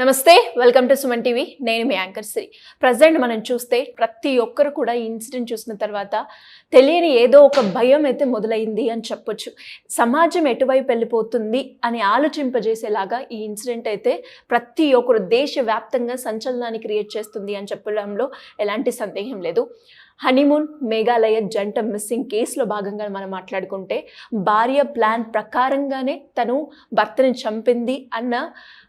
నమస్తే welcome to Suman TV. నేను మీ anchor Shri present మనం చూస్తే ప్రతి ఒక్కరు కూడా ఈ ఇన్సిడెంట్ చూసిన తర్వాత తెలియని ఏదో ఒక భయం అయితే మొదలైంది అని చెప్పొచ్చు. సమాజం ఎటువైపు వెళ్ళిపోతుంది అని ఆలోచింపజేసేలాగా ఈ ఇన్సిడెంట్ అయితే ప్రతి ఒక్కరు దేశవ్యాప్తంగా సంచలనాన్ని క్రియేట్ చేస్తుంది అని చెప్పడంలో ఎలాంటి సందేహం లేదు. హనీమూన్ మేఘాలయ జంట మిస్సింగ్ కేసులో భాగంగా మనం మాట్లాడుకుంటే భార్య ప్లాన్ ప్రకారంగానే తను భర్తని చంపింది అన్న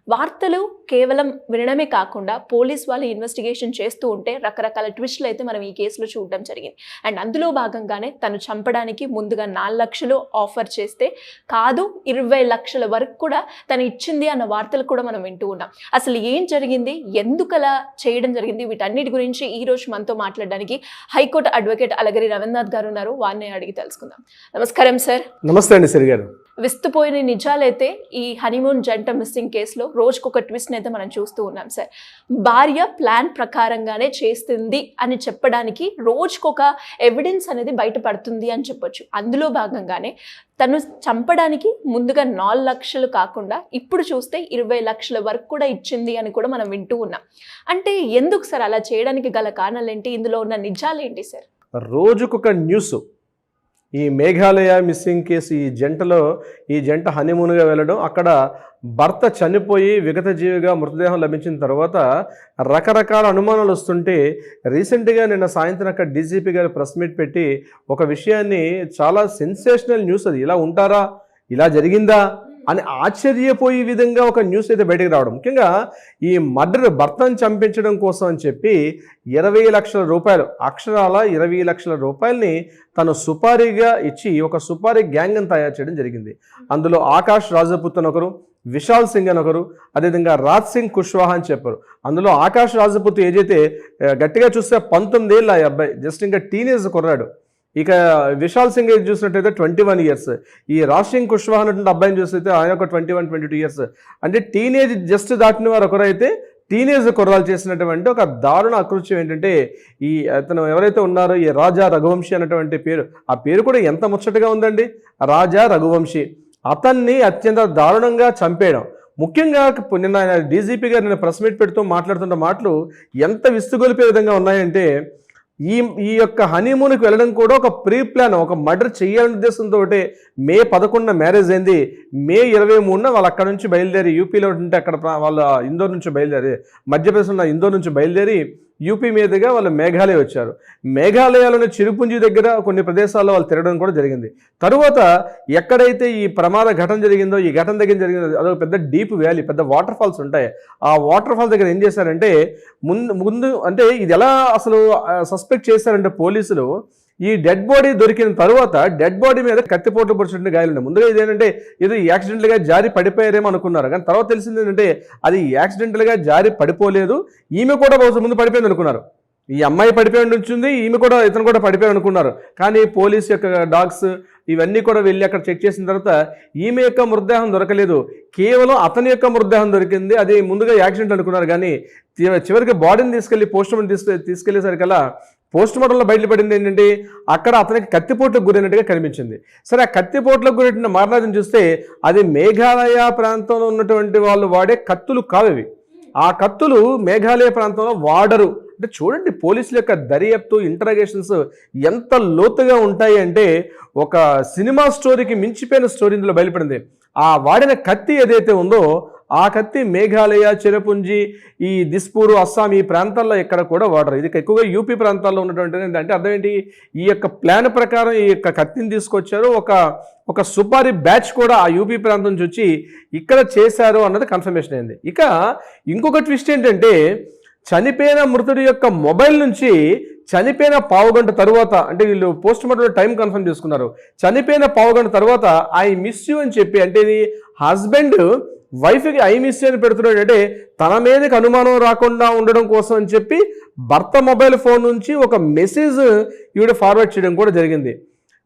వార్తలు కేవలం వినడమే కాకుండా పోలీస్ వాళ్ళు ఇన్వెస్టిగేషన్ చేస్తూ ఉంటే రకరకాల ట్విస్ట్లు అయితే మనం ఈ కేసులో చూడడం జరిగింది. అండ్ అందులో భాగంగానే తను చంపడానికి ముందుగా నాలుగు లక్షలు ఆఫర్ చేస్తే కాదు ఇరవై లక్షల వరకు కూడా తను ఇచ్చింది అన్న వార్తలు కూడా మనం వింటూ ఉన్నాం. అసలు ఏం జరిగింది? ఎందుకు అలా చేయడం జరిగింది? వీటన్నిటి గురించి ఈ రోజు మనతో మాట్లాడడానికి హైకోర్టు అడ్వకేట్ అలగరి రవీంద్రనాథ్ గారు ఉన్నారు. వారిని అడిగి తెలుసుకుందాం. నమస్కారం సార్. నమస్తే అండి సిరి గారు విస్తుపోయిన నిజాలైతే ఈ హనీమూన్ జంట మిస్సింగ్ కేసులో రోజుకొక ట్విస్ట్ అయితే మనం చూస్తూ ఉన్నాం సార్ భార్య ప్లాన్ ప్రకారంగానే చేస్తుంది అని చెప్పడానికి రోజుకొక ఎవిడెన్స్ అనేది బయటపడుతుంది అని చెప్పొచ్చు. అందులో భాగంగానే తను చంపడానికి ముందుగా నాలుగు లక్షలు కాకుండా ఇప్పుడు చూస్తే ఇరవై లక్షల వరకు కూడా ఇచ్చింది అని కూడా మనం వింటూ ఉన్నాం. అంటే ఎందుకు సార్ అలా చేయడానికి గల కారణాలు ఏంటి ఇందులో ఉన్న నిజాలు ఏంటి సార్ రోజుకొక న్యూస్ ఈ మేఘాలయ మిస్సింగ్ కేసు ఈ జంటలో ఈ జంట హనీమూన్గా వెళ్ళడం అక్కడ భర్త చనిపోయి విగత జీవిగా మృతదేహం లభించిన తర్వాత రకరకాల అనుమానాలు వస్తుంటే రీసెంట్గా నిన్న సాయంత్రం అక్కడ డీజీపీ గారు ప్రెస్ మీట్ పెట్టి ఒక విషయాన్ని చాలా సెన్సేషనల్ న్యూస్ అది. ఇలా ఉంటారా? ఇలా జరిగిందా? అని ఆశ్చర్యపోయే విధంగా ఒక న్యూస్ అయితే బయటకు రావడం. ముఖ్యంగా ఈ మర్డర్ భర్తను చంపించడం కోసం అని చెప్పి ఇరవై లక్షల రూపాయలు అక్షరాల ఇరవై లక్షల రూపాయలని తను సుపారీగా ఇచ్చి ఒక సుపారీ గ్యాంగ్ తయారు చేయడం జరిగింది. అందులో ఆకాష్ రాజపుత్ అని ఒకరు విశాల్ సింగ్ అని ఒకరు అదేవిధంగా రాజ్ సింగ్ కుష్వాహా అని చెప్పారు. అందులో ఆకాష్ రాజపుత్ ఏదైతే గట్టిగా చూస్తే పంతొమ్మిదేళ్ళ ఆ అబ్బాయి జస్ట్ ఇంకా టీనేజ్ కుర్రాడు. ఇక విశాల్ సింగ్ ఏజ్ చూసినట్టయితే ట్వంటీ వన్ ఇయర్స్ ఈ రాజ్ సింగ్ కుష్వాహా అనేటువంటి అబ్బాయిని చూస్తే ఆయన ఒక twenty one twenty two years అంటే టీనేజ్ జస్ట్ దాటిన వారు ఒకరైతే టీనేజ్ కుర్రాలు చేసినటువంటి ఒక దారుణ అకృత్యం ఏంటంటే ఈ అతను ఎవరైతే ఉన్నారో ఈ రాజా రఘువంశీ అనేటువంటి పేరు ఆ పేరు కూడా ఎంత ముచ్చటగా ఉందండి? రాజా రఘువంశీ. అతన్ని అత్యంత దారుణంగా చంపేయడం. ముఖ్యంగా నిన్న ఆయన డీజీపీ గారు నేను ప్రెస్ మీట్ పెడుతూ మాట్లాడుతున్న మాటలు ఎంత విస్తుగొలిపే విధంగా ఉన్నాయంటే ఈ ఈ యొక్క హనీమూన్కి వెళ్ళడం కూడా ఒక ప్రీ ప్లాన్ ఒక మర్డర్ చేయాలనే ఉద్దేశంతో మే పదకొండున మ్యారేజ్ అయింది. మే ఇరవై మూడున వాళ్ళు అక్కడ నుంచి బయలుదేరి యూపీలో ఉంటే అక్కడ వాళ్ళ ఇందోర్ నుంచి బయలుదేరి మధ్యప్రదేశ్లో ఉన్న ఇందోర్ నుంచి బయలుదేరి యూపీ మీదుగా వాళ్ళు మేఘాలయ వచ్చారు. మేఘాలయలోని చిరుపుంజి దగ్గర కొన్ని ప్రదేశాల్లో వాళ్ళు తిరగడం కూడా జరిగింది. తరువాత ఎక్కడైతే ఈ ప్రమాద ఘటన జరిగిందో ఈ ఘటన దగ్గర జరిగిందో అదొక పెద్ద డీప్ వ్యాలీ పెద్ద వాటర్ ఫాల్స్ ఉంటాయి. ఆ వాటర్ ఫాల్ దగ్గర ఏం చేశారంటే ముందు ముందు అంటే ఇది ఎలా అసలు సస్పెక్ట్ చేశారంటే పోలీసులు ఈ డెడ్ బాడీ దొరికిన తర్వాత డెడ్ బాడీ మీద కత్తిపోట్లు పొడిచినట్టు గాయాలు ముందుగా ఇదేంటంటే ఇది యాక్సిడెంట్గా జారి పడిపోయారేమో అనుకున్నారు. కానీ తర్వాత తెలిసింది ఏంటంటే అది యాక్సిడెంట్గా జారి పడిపోలేదు. ఈమె కూడా బహుశా ముందు పడిపోయింది అనుకున్నారు. ఈ అమ్మాయి పడిపోయి ఉండింది ఈమె కూడా ఇతను కూడా పడిపోయి అనుకున్నారు. కానీ పోలీస్ యొక్క డాగ్స్ ఇవన్నీ కూడా వెళ్ళి అక్కడ చెక్ చేసిన తర్వాత ఈమె యొక్క మృతదేహం దొరకలేదు. కేవలం అతని యొక్క మృతదేహం దొరికింది. అది ముందుగా యాక్సిడెంట్ అనుకున్నారు. కానీ చివరికి బాడీని తీసుకెళ్ళి పోస్ట్ మార్టం తీసుకు తీసుకెళ్ళేసరికల్లా పోస్ట్ మార్టంలో బయటపడింది ఏంటంటే అక్కడ అతనికి కత్తిపోట్లకు గురైనట్టుగా కనిపించింది. సరే ఆ కత్తిపోట్లకు గురైన మరణాన్ని చూస్తే అది మేఘాలయ ప్రాంతంలో ఉన్నటువంటి వాళ్ళు వాడే కత్తులు కావేవి ఆ కత్తులు మేఘాలయ ప్రాంతంలో వాడరు. అంటే చూడండి పోలీసుల యొక్క దర్యాప్తు ఇంటరాగేషన్స్ ఎంత లోతుగా ఉంటాయి అంటే ఒక సినిమా స్టోరీకి మించిపోయిన స్టోరీ ఇందులో బయలుపడింది. ఆ వాడిన కత్తి ఏదైతే ఉందో ఆ కత్తి మేఘాలయ చిరపుంజి ఈ దిస్పూర్ అస్సాం ఈ ప్రాంతాల్లో ఎక్కడ కూడా వాడరు. ఇది ఎక్కువగా యూపీ ప్రాంతాల్లో ఉన్నటువంటి అంటే అర్థం ఏంటి? ఈ యొక్క ప్లాన్ ప్రకారం ఈ యొక్క కత్తిని తీసుకొచ్చారు. ఒక ఒక సుపారీ బ్యాచ్ కూడా ఆ యూపీ ప్రాంతం నుంచి వచ్చి ఇక్కడ చేశారు అన్నది కన్ఫర్మేషన్ అయింది. ఇక ఇంకొక ట్విస్ట్ ఏంటంటే చనిపోయిన మృతుడి యొక్క మొబైల్ నుంచి చనిపోయిన పావుగంట తర్వాత అంటే వీళ్ళు పోస్ట్ మార్టం టైం కన్ఫర్మ్ చేసుకున్నారు. చనిపోయిన పావుగంట తర్వాత ఐ మిస్ యూ అని చెప్పి అంటే హస్బెండ్ వైఫ్కి ఐ మిస్ అని పెడుతున్నాడు అంటే తన మీదకి అనుమానం రాకుండా ఉండడం కోసం అని చెప్పి భర్త మొబైల్ ఫోన్ నుంచి ఒక మెసేజ్ ఈవిడ ఫార్వర్డ్ చేయడం కూడా జరిగింది.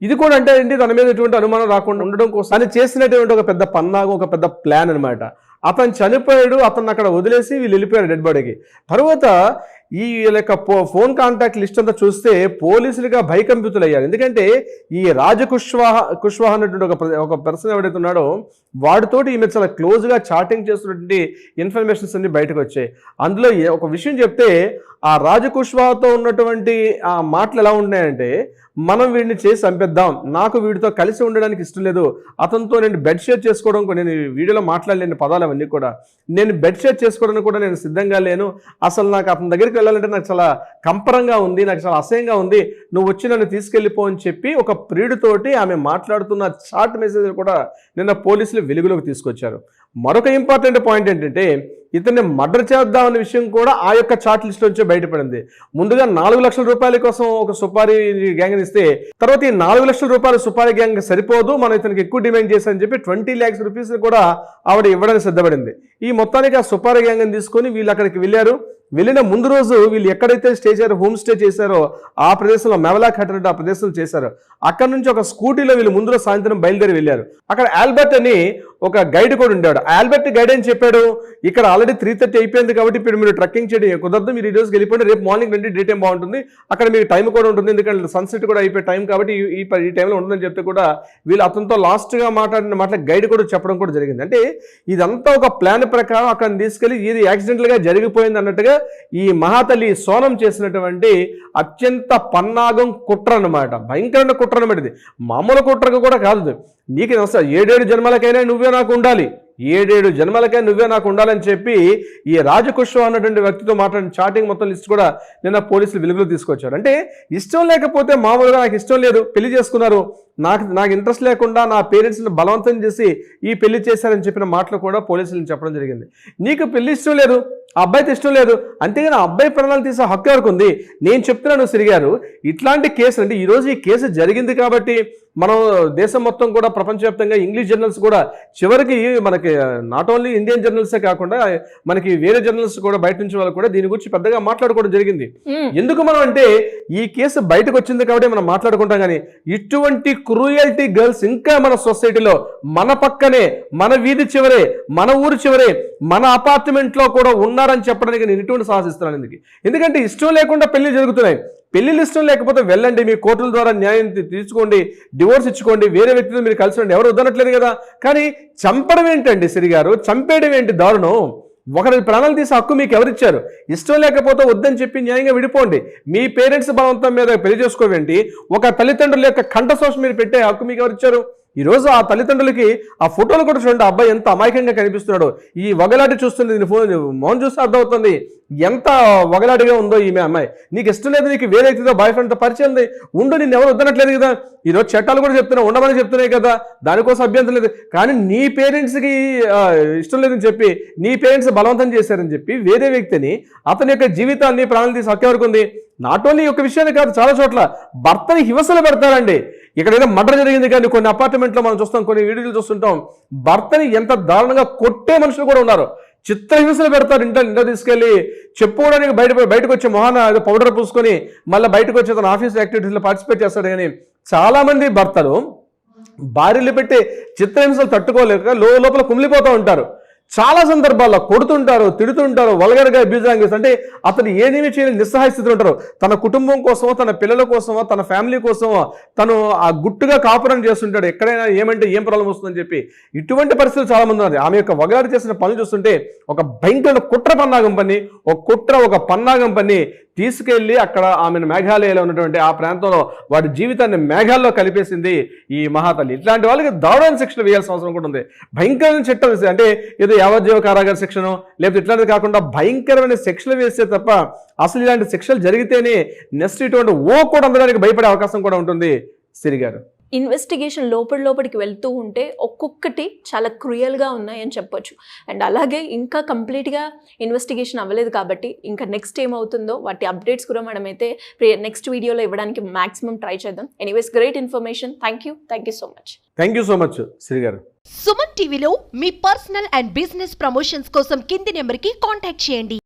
ఇది కూడా అంటే ఏంటి? తన మీద ఎటువంటి అనుమానం రాకుండా ఉండడం కోసం. అని చేసినటువంటి ఒక పెద్ద పన్నాగం ఒక పెద్ద ప్లాన్ అనమాట అతను చనిపోయాడు అతను అక్కడ వదిలేసి వీళ్ళు వెళ్ళిపోయారు డెడ్ బాడీకి. తర్వాత ఈ యొక్క పో- ఫోన్ కాంటాక్ట్ లిస్ట్ అంతా చూస్తే పోలీసులుగా భయకంపితులయ్యారు. ఎందుకంటే ఈ రాజ కుష్వాహ కుష్వాహ అనేటువంటి ఒక ప్ర- ఒక పర్సన్ ఎవడైతే ఉన్నాడో వాడితోటి ఈమె చాలా క్లోజ్గా చాటింగ్ చేస్తున్నటువంటి ఇన్ఫర్మేషన్స్ అన్ని బయటకు వచ్చాయి. అందులో ఏ- ఒక విషయం చెప్తే ఆ రాజకుష్వాతో ఉన్నటువంటి ఆ మాటలు ఎలా ఉన్నాయంటే మనం వీడిని చేసి చంపేద్దాం. నాకు వీడితో కలిసి ఉండడానికి ఇష్టం లేదు. అతనితో నేను బెడ్ షేర్ చేసుకోవడం కూడా నేను వీడియోలో మాట్లాడలేని పదాలు అవన్నీ కూడా. నేను బెడ్ షేర్ చేసుకోవడానికి కూడా నేను సిద్ధంగా లేను. అసలు నాకు అతని దగ్గరికి వెళ్ళాలంటే నాకు చాలా కంపరంగా ఉంది నాకు చాలా అసహ్యంగా ఉంది. నువ్వు వచ్చి నన్ను తీసుకెళ్ళిపో అని చెప్పి ఒక ప్రియుడితోటి ఆమె మాట్లాడుతున్న చాట్ మెసేజ్ కూడా నిన్న పోలీసులు వెలుగులోకి తీసుకొచ్చారు. మరొక ఇంపార్టెంట్ పాయింట్ ఏంటంటే ఇతన్ని మర్డర్ చేద్దామనే విషయం కూడా ఆ యొక్క చాట్ లిస్ట్ నుంచే బయటపడింది. ముందుగా నాలుగు లక్షల రూపాయల కోసం ఒక సుపారీ గ్యాంగ్ ఇస్తే తర్వాత ఈ నాలుగు లక్షల రూపాయల సుపారీ గ్యాంగ్ సరిపోదు మనం ఇతనికి ఎక్కువ డిమాండ్ చేశామని చెప్పి ట్వంటీ ల్యాక్స్ రూపీస్ కూడా ఆవిడ ఇవ్వడానికి సిద్ధపడింది. ఈ మొత్తానికి ఆ సుపారీ గ్యాంగ్ తీసుకొని వీళ్ళు అక్కడికి వెళ్ళారు. వెళ్ళిన ముందు రోజు వీళ్ళు ఎక్కడైతే స్టే చేశారో హోమ్ స్టే చేశారో ఆ ప్రదేశంలో మెవలాక్ హట్ ఆ ప్రదేశంలో చేశారు. అక్కడ నుంచి ఒక స్కూటీలో వీళ్ళు ముందు రోజు సాయంత్రం బయలుదేరి వెళ్ళారు. అక్కడ ఆల్బర్ట్ అని ఒక గైడ్ కూడా ఉండాడు ఆల్బర్ట్ గైడ్ అని చెప్పాడు? ఇక్కడ ఆల్రెడీ త్రీ థర్టీ అయిపోయింది కాబట్టి ఇప్పుడు మీరు ట్రెక్కింగ్ చేయడం కుదరదు. మీరు ఈ రోజు వెళ్ళిపోండి. రేపు మార్నింగ్ రండి డే టైం బాగుంటుంది. అక్కడ మీకు టైం కూడా ఉంటుంది. ఎందుకంటే సన్సెట్ కూడా అయిపోయే టైం కాబట్టి ఈ- ఈ టైంలో ఉంటుందని చెప్తే కూడా వీళ్ళు అతనితో లాస్ట్గా మాట్లాడిన మాటల గైడ్ కూడా చెప్పడం కూడా జరిగింది. అంటే ఇదంతా ఒక ప్లాన్ ప్రకారం అక్కడ తీసుకెళ్ళి ఇది యాక్సిడెంటల్గా జరిగిపోయింది అన్నట్టుగా ఈ మహాతల్లి సోనం చేసినటువంటి అత్యంత పన్నాగం కుట్ర అన్నమాట. భయంకరమైన కుట్ర అన్నమాట ఇది. మామూలు కుట్రకు కూడా కాదు నీకు అసలు ఏడేడు జన్మలకైనా నువ్వే నాకు ఉండాలి. ఏడేడు జన్మలకే నువ్వే నాకు ఉండాలని చెప్పి ఈ రాజకుష్వ అన్నటువంటి వ్యక్తితో మాట్లాడిన చాటింగ్ మొత్తం లిస్ట్ కూడా నిన్న పోలీసులు వెలుగులో తీసుకొచ్చారు. అంటే ఇష్టం లేకపోతే మామూలుగా నాకు ఇష్టం లేదు పెళ్ళి చేసుకున్నారు. నాకు నాకు ఇంట్రెస్ట్ లేకుండా నా పేరెంట్స్ని బలవంతం చేసి ఈ పెళ్ళి చేశారని చెప్పిన మాటలు కూడా పోలీసులు చెప్పడం జరిగింది. నీకు పెళ్ళి ఇష్టం లేదు ఆ అబ్బాయికి ఇష్టం లేదు. అంతేగాని ఆ అబ్బాయి ప్రాణాలు తీసే హక్కు ఎవరికి ఉంది? నేను చెప్తున్నాను సిరిగారు. ఇట్లాంటి కేసు అంటే ఈరోజు ఈ కేసు జరిగింది కాబట్టి మనం దేశం మొత్తం కూడా ప్రపంచవ్యాప్తంగా ఇంగ్లీష్ జర్నల్స్ కూడా చివరికి మనకి నాట్ ఓన్లీ ఇండియన్ జర్నల్సే కాకుండా మనకి వేరే జర్నల్స్ కూడా బయట నుంచి వాళ్ళు కూడా దీని గురించి పెద్దగా మాట్లాడుకోవడం జరిగింది. ఎందుకు మనం అంటే ఈ కేసు బయటకు వచ్చింది కాబట్టి మనం మాట్లాడుకుంటాం కానీ ఇటువంటి క్రూయల్టీ గర్ల్స్ ఇంకా మన సొసైటీలో మన పక్కనే మన వీధి చివరే మన ఊరి చివరే మన అపార్ట్మెంట్లో కూడా ఉన్నారని చెప్పడానికి నేను ఇటువంటి సాహసిస్తున్నాను ఎందుకు? ఎందుకంటే ఇష్టం లేకుండా పెళ్ళి జరుగుతున్నాయి. పెళ్ళిళ్ళు ఇష్టం లేకపోతే వెళ్ళండి మీ కోర్టుల ద్వారా న్యాయం తీసుకోండి తీర్చుకోండి డివోర్స్ ఇచ్చుకోండి వేరే వ్యక్తితో మీరు కలిసి ఉండండి. ఎవరు వద్దనట్లేదు కదా? కానీ చంపడం ఏంటండి సిరిగారు చంపేయడం ఏంటి దారుణం? ఒకరి ప్రాణాలు తీసే హక్కు మీకు ఎవరిచ్చారు? ఇష్టం లేకపోతే వద్దని చెప్పి న్యాయంగా విడిపోండి. మీ పేరెంట్స్ బలవంతం మీద పెళ్ళి చేసుకోవేంటి? ఒక తల్లిదండ్రుల యొక్క కంఠ సోష మీరు పెట్టే హక్కు మీకు ఎవరిచ్చారు? ఈరోజు ఆ తల్లిదండ్రులకి ఆ ఫోటోలు కూడా చూడండి అబ్బాయి ఎంత అమాయకంగా కనిపిస్తున్నాడు. ఈ వగలాటి చూస్తుంది దీని ఫోన్ మౌన్ చూస్తే అర్థమవుతుంది. ఎంత వగలాటిగా ఉందో ఈమె అమ్మాయి. నీకు ఇష్టం లేదు నీకు వేరైతుందో బాయ్ ఫ్రెండ్తో పరిచయం ఉంది. ఉండు నిన్ను ఎవరు వద్దనట్లేదు కదా. ఈరోజు చట్టాలు కూడా చెప్తున్నా ఉండమని చెప్తున్నాయి కదా. దానికోసం అభ్యంతరం లేదు. కానీ నీ పేరెంట్స్కి ఇష్టం లేదని చెప్పి నీ పేరెంట్స్ బలవంతం చేశారని చెప్పి వేరే వ్యక్తిని అతని యొక్క జీవితాన్ని ప్రాణాలు తీసి హక్కు ఎవరికి ఉంది. నాట్ ఓన్లీ ఒక విషయాన్ని కాదు చాలా చోట్ల. భర్తని హివసలు పెడతారండి. ఇక్కడ ఏదో మర్డర్ జరిగింది కానీ కొన్ని అపార్ట్మెంట్లో మనం చూస్తాం కొన్ని వీడియోలు చూస్తుంటాం. భర్తని ఎంత దారుణంగా కొట్టే మనుషులు కూడా ఉన్నారు. చిత్రహింసలు పెడతారు ఇంట్లో ఇంట్లో తీసుకెళ్ళి చెప్పుకోవడానికి బయట బయటకు వచ్చే మొహాన ఏదో పౌడర్ పూసుకొని మళ్ళీ బయటకు వచ్చి తన ఆఫీస్ యాక్టివిటీస్లో పార్టిసిపేట్ చేస్తాడు కానీ చాలామంది భర్తలు భార్యలు పెట్టే చిత్రహింసలు తట్టుకోలేక లో లోపల కుమిలిపోతూ ఉంటారు. చాలా సందర్భాల్లో కొడుతుంటారు తిడుతుంటారు వల్గర్గా అబ్యూజింగ్ అంటే అతను ఏదేమీ చేయలేని నిస్సహాయ స్థితిలో ఉంటారు. తన కుటుంబం కోసమో తన పిల్లల కోసమో తన ఫ్యామిలీ కోసమో తను ఆ గుట్టుగా కాపురం చేస్తుంటాడు. ఎక్కడైనా ఏమంటే ఏం ప్రాబ్లం వస్తుందని చెప్పి ఇటువంటి పరిస్థితులు చాలా మంది ఉన్నారు. ఆమె యొక్క వగలాడి చేసిన పనులు చూస్తుంటే ఒక భయంకర కుట్ర పన్నాగం పని ఒక కుట్ర ఒక పన్నాగం పని తీసుకెళ్ళి అక్కడ ఆమెను మేఘాలయలో ఉన్నటువంటి ఆ ప్రాంతంలో వాడి జీవితాన్ని మేఘాల్లో కలిపేసింది ఈ మహాతల్లి. ఇట్లాంటి వాళ్ళకి దారుణ శిక్షలు వేయాల్సిన అవసరం కూడా ఉంది. భయంకరమైన చట్టం వేస్తే అంటే ఏదో యావజ్జీవ కారాగార శిక్షను లేకపోతే ఇట్లాంటిది కాకుండా భయంకరమైన శిక్షలు వేస్తే తప్ప అసలు ఇలాంటి శిక్షలు జరిగితేనే నెక్స్ట్ ఇటువంటి ఓ కూడా అందడానికి భయపడే అవకాశం కూడా ఉంటుంది. సిరిగారు. ఇన్వెస్టిగేషన్ లోపల లోపలికి వెళ్తూ ఉంటే ఒక్కొక్కటి చాలా క్రూయల్గా ఉన్నాయని చెప్పొచ్చు. అండ్ అలాగే ఇంకా కంప్లీట్గా ఇన్వెస్టిగేషన్ అవ్వలేదు కాబట్టి ఇంకా నెక్స్ట్ ఏమవుతుందో వాటి అప్డేట్స్ కూడా మనమైతే నెక్స్ట్ వీడియోలో ఇవ్వడానికి మాక్సిమం ట్రై చేద్దాం. Anyways great information thank you thank you so much thank you so much Siri garu. Suman TV me personal and business promotions కోసం కింది నెంబర్కి కాంటాక్ట్ చేయండి.